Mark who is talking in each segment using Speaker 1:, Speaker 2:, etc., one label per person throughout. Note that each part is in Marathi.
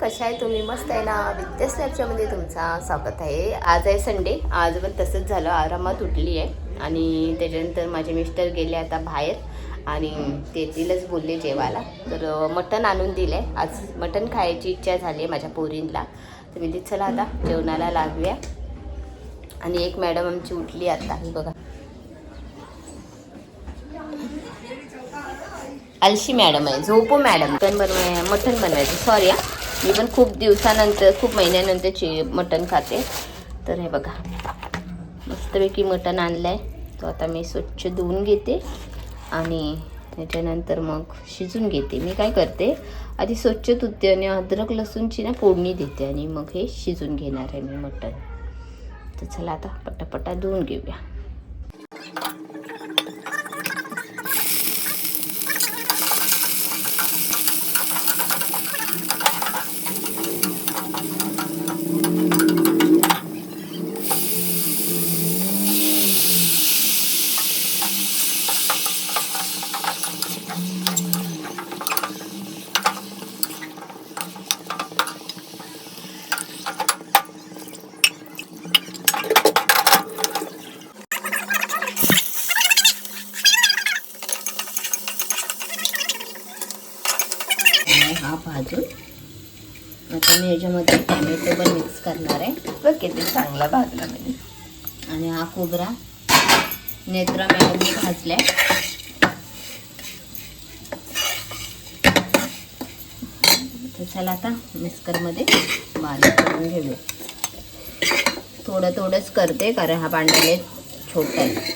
Speaker 1: तुम्ही? मस्त आहे ना? विद्या स्नॅपच्यामध्ये तुमचा स्वागत आहे. आज आहे संडे. आज पण तसंच झालं. आरामात उठली आहे. आणि त्याच्यानंतर माझे मिस्टर गेले आता बाहेर. आणि तेथीलच बोलले जेवायला. तर मटण आणून दिलं आहे आज मटण खायची इच्छा झाली आहे माझ्या पोरींला तर मी चला आता जेवणाला लागूया. आणि एक मॅडम आमची उठली आता. ही बघा. आलशी मॅडम आहे. झोपो मॅडम. मटण बनवाय मटन बनवायचं. सॉरी हा. मी पण खूप दिवसानंतर खूप महिन्यानंतर चि मटन खाते. तर हे बघा मस्तपैकी मटन आणलं आहे तो आता मी स्वच्छ धुवून घेते आणि त्याच्यानंतर मग शिजून घेते. मी काय करते आधी स्वच्छ धुते आणि अद्रक लसूणची ना फोडणी देते आणि मग हे शिजून घेणार आहे मी मटन तर चला आता पटापटा धुवून घेऊया. आणि हा भाजून आता मी याच्यामध्ये टॅमॅटो पण मिक्स करणार आहे. बघ किती चांगला भाजला मी. आणि हा खोबरा. नेत्रा मॅडमने भाजलाय. तर चला आता मिक्सरमध्ये बारीक करून घेऊया. थोडं थोडंच करते कारण हा पांढरा छोटा आहे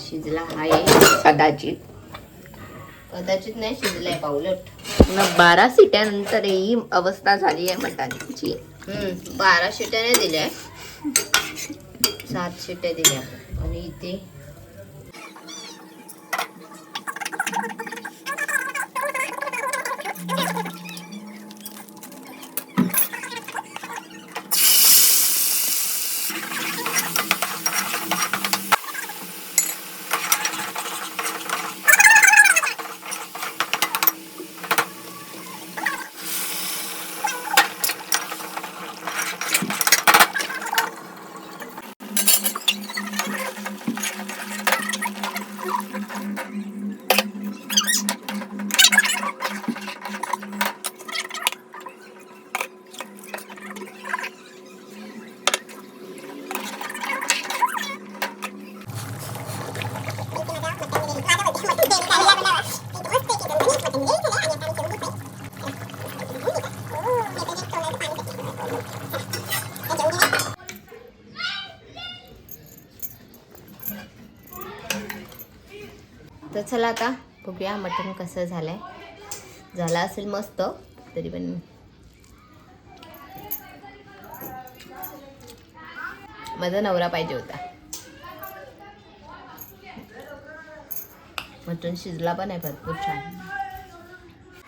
Speaker 1: शिजला आहे कदाचित. कदाचित नाही शिजलाय पावलट
Speaker 2: पुन्हा बारा सिट्यानंतर ही अवस्था झाली आहे मटाण्याची
Speaker 1: हम्म, बारा शिट्याने दिल्या. सात शिट्या दिल्या. आणि इथे तर चला आता. बघूया मटण कसं झालं आहे झालं असेल मस्त तरी पण. माझा नवरा पाहिजे होता. मटण शिजला पण आहे भरपूर छान.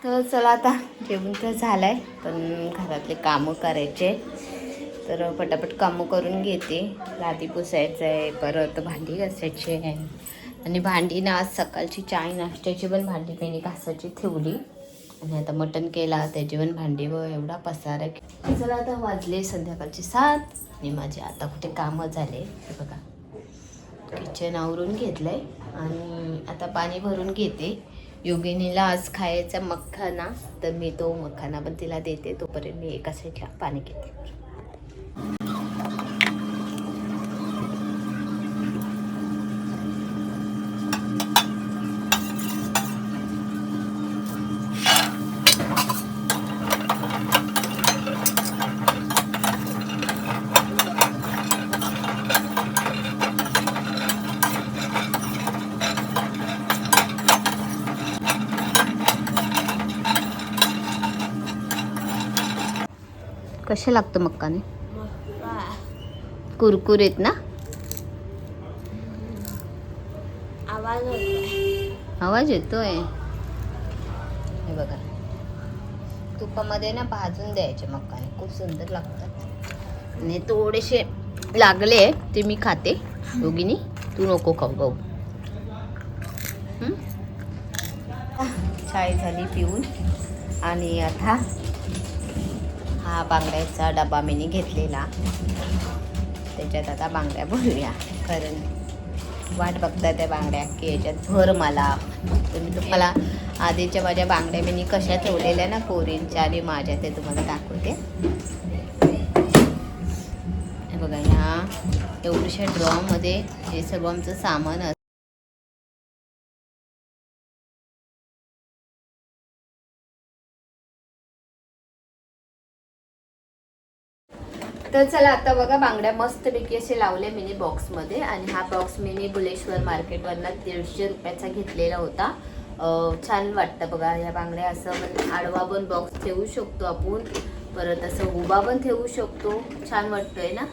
Speaker 1: तर चला आता जेवण तर झालंय पण घरातले कामं करायचे. तर पटापट कामं करून घेते. लादी पुसायचं आहे परत भांडी घासायची आहे. आणि भांडी ना आज सकाळची चाय नाश्त्याची पण भांडी मी घासायची ठेवली. आणि आता मटण केला त्याची पण भांडी व एवढा पसार आहे चला आता वाजले संध्याकाळचे सात. आणि माझे आता कुठे कामं झाले हे बघा. किचन आवरून घेतलं आहे आणि आता पाणी भरून घेते. योगिनीला आज खायचा मखाना तर मी तो मखाना पण तिला देते. तोपर्यंत मी एका साईडला पाणी घेते. कसे लागतं मक्काने? कुरकुरीत ना? आवाज येतोय. हे बघा. तुपामध्ये ना भाजून द्यायचे मक्काने. खूप सुंदर लागतात. आणि थोडेसे लागले ते मी खाते. दोघींनी. तू नको खाऊ गाऊ हं? चाय झाली पिऊन. आणि आता हा बांगड्याचा डबा मी घेतलेला. त्याच्यात आता बांगड्या भरूया कारण वाट बघता त्या बांगड्या की याच्यात भर मला. तुम्ही तुम्हाला आधीच्या माझ्या बांगड्या मी कशा ठेवलेल्या ना पोरींच्या आणि माझ्या ते तुम्हाला दाखवते. बघा ह्या एवढ्याशा ड्रॉमध्ये हे सगळं आमचं सामान तर चला आता बघा बांगड्या मस्तपैकी असे लावले मिनी बॉक्समध्ये आणि हा बॉक्स मिनी बुलेश्वर मार्केटवरनं दीडशे रुपयाचा घेतलेला होता. छान वाटतं बघा या बांगड्या असं आडवा पण बॉक्स ठेवू शकतो आपण. परत असं उभा पण ठेवू शकतो. छान वाटतोय ना?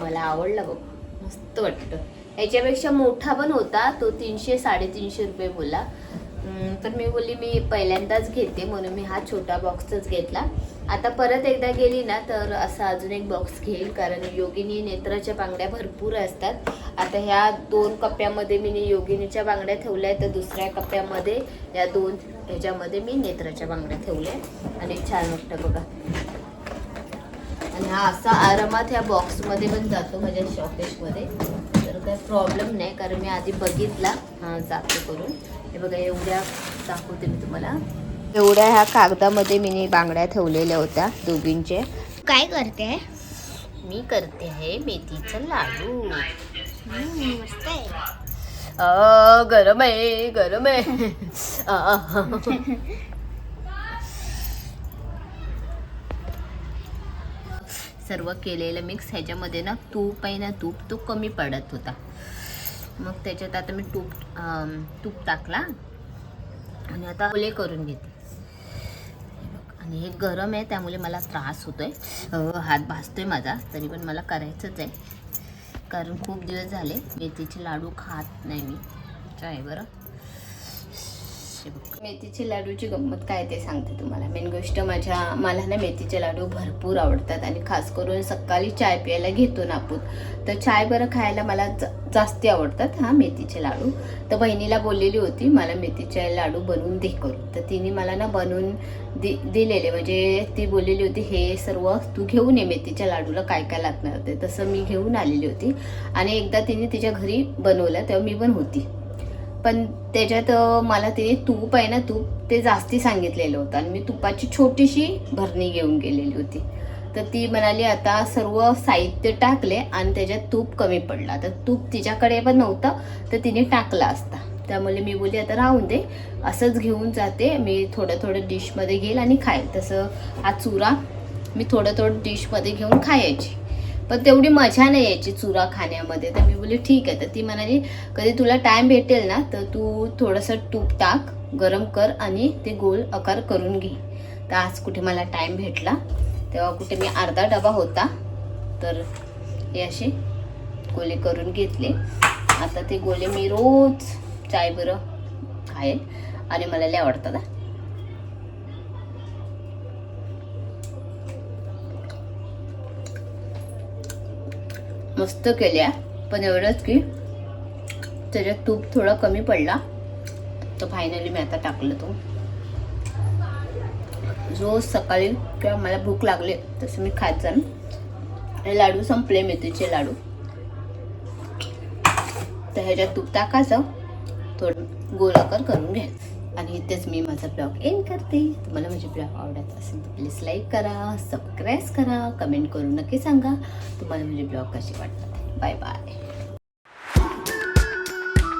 Speaker 1: मला आवडला बघ मस्त वाटतं. याच्यापेक्षा मोठा पण होता तो तीनशे साडेतीनशे रुपये बोला. तर मी बोलली मी पहिल्यांदाच घेते म्हणून मी हा छोटा बॉक्सच घेतला. आता परत एकदा गेली ना तर असा अजून एक बॉक्स घेईल कारण योगिनी नेत्राच्या बांगड्या भरपूर असतात. आता ह्या दोन कप्प्यामध्ये मी योगिनीच्या बांगड्या ठेवल्या तर दुसऱ्या कप्प्यामध्ये या दोन ह्याच्यामध्ये मी नेत्राच्या बांगड्या ठेवल्या आणि छान वाटतं बघा. आणि हा असा आरामात ह्या बॉक्समध्ये पण जातो माझ्या शॉकेशमध्ये तर काही प्रॉब्लेम नाही कारण मी आधी बघितला. हा जातो करून. हे बघा एवढ्या दाखवते मी तुम्हाला. एवढ्या ह्या कागदामध्ये मी बांगड्या ठेवलेल्या होत्या दोघींचे.
Speaker 2: काय करते?
Speaker 1: मी करते आहे मेथीचं लाडू.
Speaker 2: मस्त आहे.
Speaker 1: अ, गरम आहे गरम आहे. सर्व केलेलं मिक्स ह्याच्यामध्ये ना तूप आहे ना तूप तो कमी पडत होता. मग त्याच्यात आता मी तूप तूप टाकला. आणि आता ओले करून घेते. आणि हे गरम आहे त्यामुळे मला त्रास होतो आहे हात भासतो आहे माझा तरी पण मला करायचंच आहे. कारण खूप दिवस झाले मेथीचे लाडू खात नाही मी. काय बरं. हे बघ. मेथीचे लाडूची गंमत काय ते सांगते तुम्हाला. मेन गोष्ट माझ्या मला ना मेथीचे लाडू भरपूर आवडतात आणि खास करून सकाळी चाय प्यायला घेतो ना आपण तर चाय बरं खायला मला जा- जास्ती आवडतात हा मेथीचे लाडू. तर बहिणीला बोललेली होती मला मेथीचे लाडू बनवून दे करू तर तिने मला ना बनवून दि दिलेले म्हणजे ती बोललेली होती हे सर्व तू घेऊन ये मेथीच्या लाडूला काय काय लागणार ते. तसं मी घेऊन आलेली होती आणि एकदा तिने तिच्या घरी बनवलं तेव्हा मी पण होती. पण त्याच्यात मला तिने तूप आहे ना तूप ते जास्ती सांगितलेलं होतं. आणि मी तुपाची छोटीशी भरणी घेऊन गेलेली होती. तर ती म्हणाली आता सर्व साहित्य टाकले आणि त्याच्यात तूप कमी पडला. तर तूप तिच्याकडे पण नव्हतं तर तिने टाकला असता. त्यामुळे मी बोलली आता राहून दे असंच घेऊन जाते. मी थोडं थोडं डिशमध्ये घेईल आणि खाईल. तसं हा चुरा मी थोडं थोडं डिशमध्ये घेऊन खायची. पण तेवढी मजा नाही यायची चुरा खाण्यामध्ये. तर मी बोलली ठीक आहे. तर ती म्हणाली कधी तुला टाइम भेटेल ना तर तू थोडंसं तूप टाक गरम कर आणि ते गोल आकार करून घे. तर आज कुठे मला टाइम भेटला. तेव्हा कुठे मी अर्धा डबा होता तर हे असे गोले करून घेतले. आता ते गोले मी रोज चाय बरं खाईल आणि मला लय आवडतात मस्त केल्या. पण एवढंच की त्याच्यात तूप थोडा कमी पडला. तर फायनली मी आता टाकलं तो. रोज सकाळी किंवा मला भूक लागली तसं मी खात जाण आणि लाडू संपले मेथीचे लाडू. तर ह्याच्यात तूप टाकायचं. थोडं गोलाकार करून घ्यायचं. आणि इथेच मी माझा ब्लॉग एंड करते. तुम्हाला माझे ब्लॉग आवडत असेल तर प्लीज लाईक करा सबस्क्राईब करा कमेंट करून नक्की सांगा. तुम्हाला माझे ब्लॉग कसे वाटतात? Bye bye